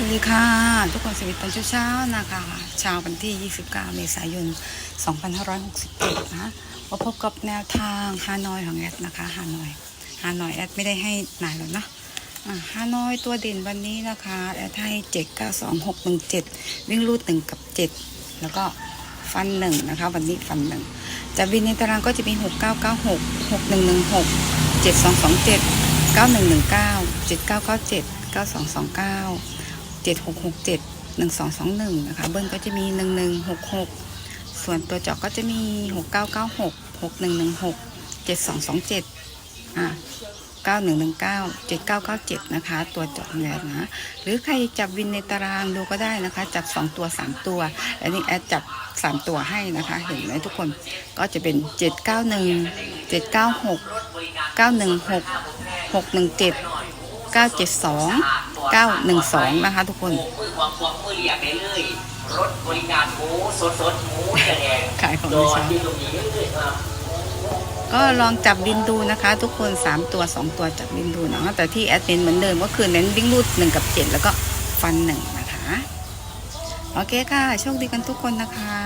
สวัสดีค่ะ ทุกคนสวัสดีตอนเช้าๆนะคะเช้าวันที่ 29 เมษายน 2567 นะมาพบกับแนวทางฮานอยของแอดนะคะฮานอยฮานอยแอดไม่ได้ให้นายแล้วนะฮานอยตัวเด่นวันนี้นะคะแอดให้ 792617 วิ่งรูด 1 กับ 7 แล้วก็ฟันหนึ่งนะคะ วันนี้ฟันหนึ่งจะวินในตารางก็จะมี 6996 6116 7227 9119 7997 9229 7667 1221นะคะเบิ้ลก็จะมี 1166 ส่วนตัวจาะก็จะมี 6996 6116 7227อะ9119 7997 นะคะ ตัวจาะแนวนะ หรือใครจับวินในตารางดูก็ได้นะคะ จับ 2 ตัว 3 ตัวอันนี้แอดจับ 3 ตัวให้นะคะ เห็นไหมทุกคนก็จะเป็น 791 796 916 617 972 912 นะคะทุกคนมือความความมือเรียกได้เลยรถบริการหมูสดสดๆหมูเนื้อแดงขายของโดไม่นใช่ที่ตรงนี้เลยครับก็ลองจับวินดูนะคะ ทุกคน 3 ตัว 2 ตัวจับวินดูเนาะแต่ที่แอดมินเหมือนเดิมก็คือเน้นวิ่งรูด 1 กับ 7 แล้วก็ฟัน 1 นะคะ โอเคค่ะ โชคดีกันทุกคนนะคะ